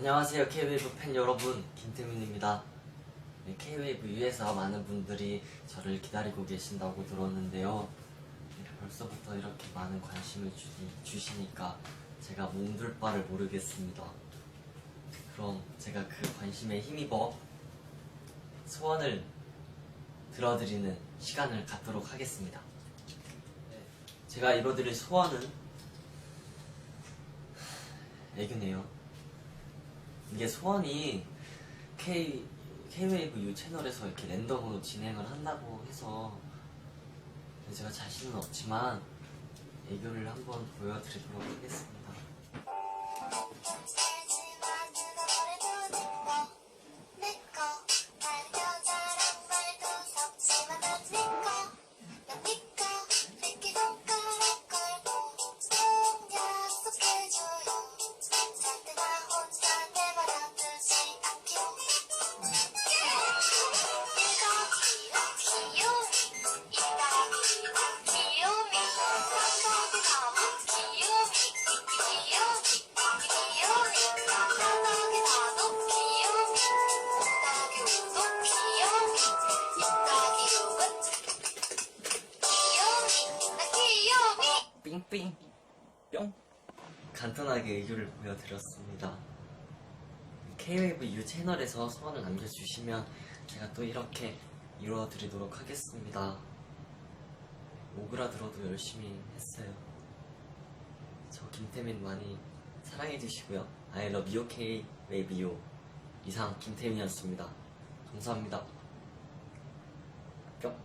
안녕하세요 K-웨이브 팬 여러분. 김태민입니다. 네, K-웨이브 U에서 많은 분들이 저를 기다리고 계신다고 들었는데요. 네, 벌써부터 이렇게 많은 관심을 주, 시 니까 제가 몸둘 바를 모르겠습니다. 그럼 제가 그 관심에 힘입어 소원을 들어드리는 시간을 갖도록 하겠습니다. 네, 제가 이뤄드릴 소원은 애교네요 이게 소원이 K K-웨이브 U 채널에서 이렇게 랜덤으로 진행을 한다고 해서 제가 자신은 없지만 애교를 한번 보여드리도록 하겠습니다. 삥삥 뿅 간단하게 애교를 보여드렸습니다. K-웨이브 U 채널에서 소원을 남겨주시면 제가 또 이렇게 이루어드리도록 하겠습니다. 오그라들어도 열심히 했어요. 저 김태민 많이 사랑해주시고요. I love you, K, baby you. 이상 김태민이었습니다. 감사합니다. 뿅.